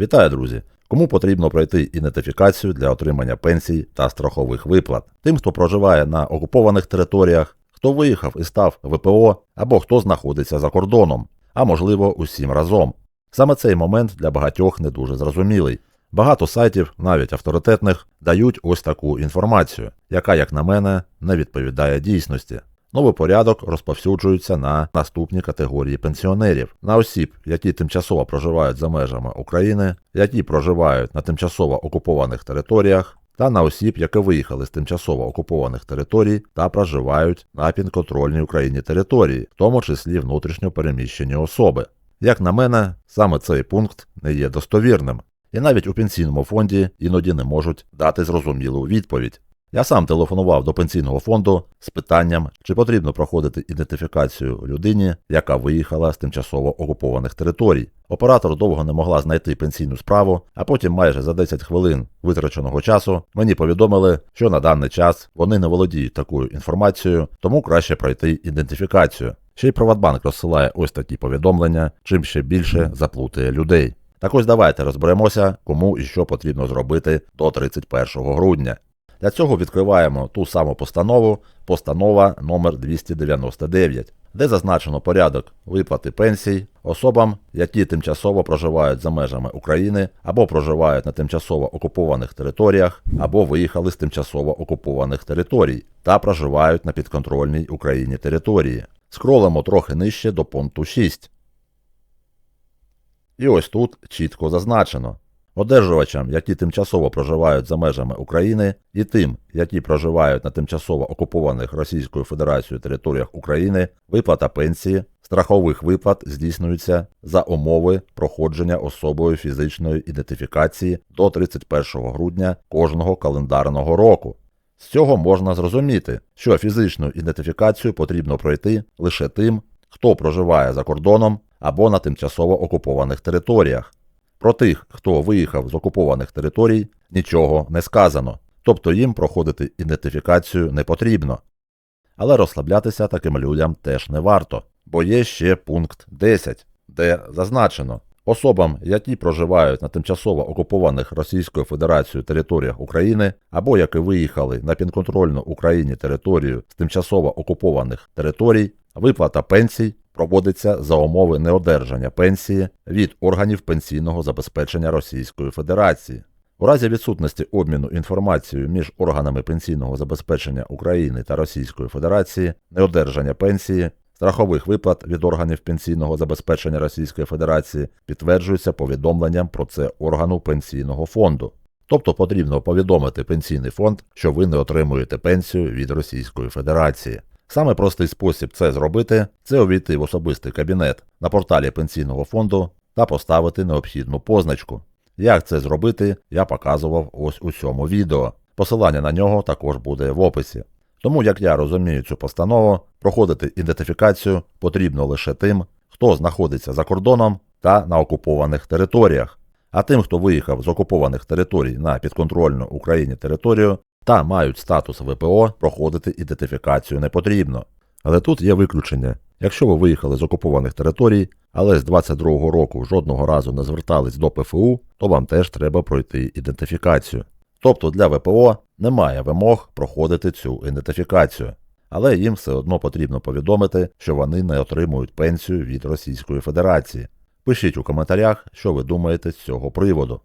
Вітаю, друзі! Кому потрібно пройти ідентифікацію для отримання пенсій та страхових виплат? Тим, хто проживає на окупованих територіях, хто виїхав і став ВПО, або хто знаходиться за кордоном, а можливо усім разом. Саме цей момент для багатьох не дуже зрозумілий. Багато сайтів, навіть авторитетних, дають ось таку інформацію, яка, як на мене, не відповідає дійсності. Новий порядок розповсюджується на наступні категорії пенсіонерів, на осіб, які тимчасово проживають за межами України, які проживають на тимчасово окупованих територіях, та на осіб, які виїхали з тимчасово окупованих територій та проживають на підконтрольній Україні території, в тому числі внутрішньо переміщені особи. Як на мене, саме цей пункт не є достовірним, і навіть у пенсійному фонді іноді не можуть дати зрозумілу відповідь. Я сам телефонував до пенсійного фонду з питанням, чи потрібно проходити ідентифікацію людині, яка виїхала з тимчасово окупованих територій. Оператор довго не могла знайти пенсійну справу, а потім майже за 10 хвилин витраченого часу мені повідомили, що на даний час вони не володіють такою інформацією, тому краще пройти ідентифікацію. Ще й Приватбанк розсилає ось такі повідомлення, чим ще більше заплутає людей. Так ось давайте розберемося, кому і що потрібно зробити до 31 грудня. Для цього відкриваємо ту саму постанову, постанова номер 299, де зазначено порядок виплати пенсій особам, які тимчасово проживають за межами України або проживають на тимчасово окупованих територіях, або виїхали з тимчасово окупованих територій та проживають на підконтрольній Україні території. Скролимо трохи нижче до пункту 6. І ось тут чітко зазначено. Одержувачам, які тимчасово проживають за межами України, і тим, які проживають на тимчасово окупованих Російською Федерацією територіях України, виплата пенсії, страхових виплат здійснюється за умови проходження особою фізичної ідентифікації до 31 грудня кожного календарного року. З цього можна зрозуміти, що фізичну ідентифікацію потрібно пройти лише тим, хто проживає за кордоном або на тимчасово окупованих територіях. Про тих, хто виїхав з окупованих територій, нічого не сказано, тобто їм проходити ідентифікацію не потрібно. Але розслаблятися таким людям теж не варто, бо є ще пункт 10, де зазначено особам, які проживають на тимчасово окупованих Російською Федерацією територіях України або які виїхали на підконтрольну Україні територію з тимчасово окупованих територій, виплата пенсій проводиться за умови неодержання пенсії від органів пенсійного забезпечення Російської Федерації. У разі відсутності обміну інформацією між органами пенсійного забезпечення України та Російської Федерації, неодержання пенсії, страхових виплат від органів пенсійного забезпечення Російської Федерації підтверджується повідомленням про це органу пенсійного фонду. Тобто потрібно повідомити пенсійний фонд, що ви не отримуєте пенсію від Російської Федерації. Саме простий спосіб це зробити це увійти в особистий кабінет на порталі пенсійного фонду та поставити необхідну позначку. Як це зробити, я показував ось у цьому відео. Посилання на нього також буде в описі. Тому, як я розумію цю постанову, проходити ідентифікацію потрібно лише тим, хто знаходиться за кордоном та на окупованих територіях. А тим, хто виїхав з окупованих територій на підконтрольну Україні територію, та мають статус ВПО, проходити ідентифікацію не потрібно. Але тут є виключення. Якщо ви виїхали з окупованих територій, але з 22-го року жодного разу не звертались до ПФУ, то вам теж треба пройти ідентифікацію. Тобто для ВПО немає вимог проходити цю ідентифікацію, але їм все одно потрібно повідомити, що вони не отримують пенсію від Російської Федерації. Пишіть у коментарях, що ви думаєте з цього приводу.